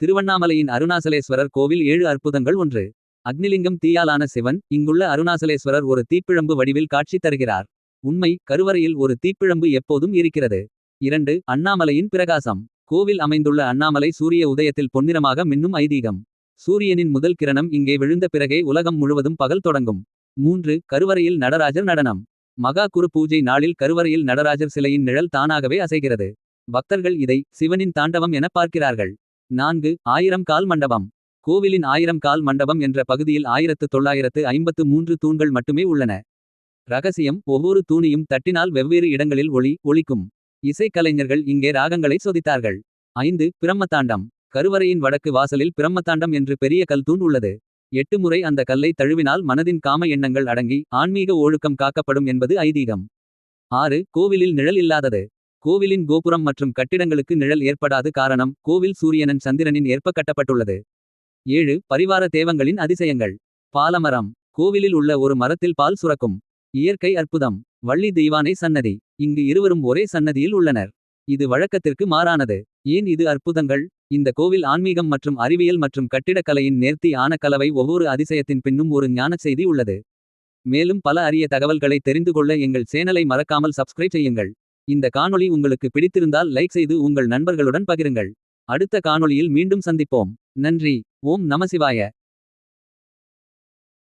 திருவண்ணாமலையின் அருணாசலேஸ்வரர் கோவில் ஏழு அற்புதங்கள் ஒன்று. அக்னிலிங்கம் தீயாலான சிவன் இங்குள்ள அருணாசலேஸ்வரர் ஒரு தீப்பிழம்பு வடிவில் காட்சி தருகிறார். உண்மை கருவறையில் ஒரு தீப்பிழம்பு எப்போதும் இருக்கிறது. இரண்டு அண்ணாமலையின் பிரகாசம் கோவில் அமைந்துள்ள அண்ணாமலை சூரிய உதயத்தில் பொன்னிறமாக மின்னும் ஐதீகம். சூரியனின் முதல் கிரணம் இங்கே விழுந்த பிறகே உலகம் முழுவதும் பகல் தொடங்கும். மூன்று கருவறையில் நடராஜர் நடனம். மகா குரு பூஜை நாளில் கருவறையில் நடராஜர் சிலையின் நிழல் தானாகவே அசைகிறது. பக்தர்கள் இதை சிவனின் தாண்டவம் என பார்க்கிறார்கள். நான்கு ஆயிரம் கால் மண்டபம் கோவிலின் ஆயிரம் கால் மண்டபம் என்ற பகுதியில் ஆயிரத்து தொள்ளாயிரத்து ஐம்பத்து மூன்று தூண்கள் மட்டுமே உள்ளன. ரகசியம் ஒவ்வொரு தூணியும் தட்டினால் வெவ்வேறு இடங்களில் ஒளி ஒளிக்கும் இசைக்கலைஞர்கள் இங்கே ராகங்களை சொதித்தார்கள். ஐந்து பிரம்மதாண்டம் கருவறையின் வடக்கு வாசலில் பிரம்மதாண்டம் என்று பெரிய கல் தூண் உள்ளது. எட்டு முறை அந்த கல்லை தழுவினால் மனதின் காம எண்ணங்கள் அடங்கி. ஆன்மீக ஒழுக்கம் காக்கப்படும் என்பது ஐதீகம். ஆறு கோவிலில் நிழல் இல்லாதது கோவிலின் கோபுரம் மற்றும் கட்டிடங்களுக்கு நிழல் ஏற்படாது காரணம் கோவில் சூரியனன் சந்திரனின் ஏற்ப கட்டப்பட்டுள்ளது. ஏழு பரிவார தேவங்களின் அதிசயங்கள் பாலமரம் கோவிலில் உள்ள ஒரு மரத்தில் பால் சுரக்கும். இயற்கை அற்புதம் வள்ளி தெய்வானை சன்னதி இங்கு இருவரும் ஒரே சன்னதியில் உள்ளனர். இது வழக்கத்திற்கு மாறானது ஏன் இது அற்புதங்கள். இந்த கோவில் ஆன்மீகம் மற்றும் அறிவியல் மற்றும் கட்டிடக்கலையின் நேர்த்தி ஆன கலவை ஒவ்வொரு அதிசயத்தின் பின்னும் ஒரு ஞானச் செய்தி உள்ளது. மேலும் பல அரிய தகவல்களை தெரிந்து கொள்ள எங்கள் சேனலை மறக்காமல் சப்ஸ்கிரைப் செய்யுங்கள். இந்த காணொளி உங்களுக்கு பிடித்திருந்தால் லைக் செய்து உங்கள் நண்பர்களுடன் பகிருங்கள். அடுத்த காணொளியில் மீண்டும் சந்திப்போம் நன்றி ஓம் நமசிவாய.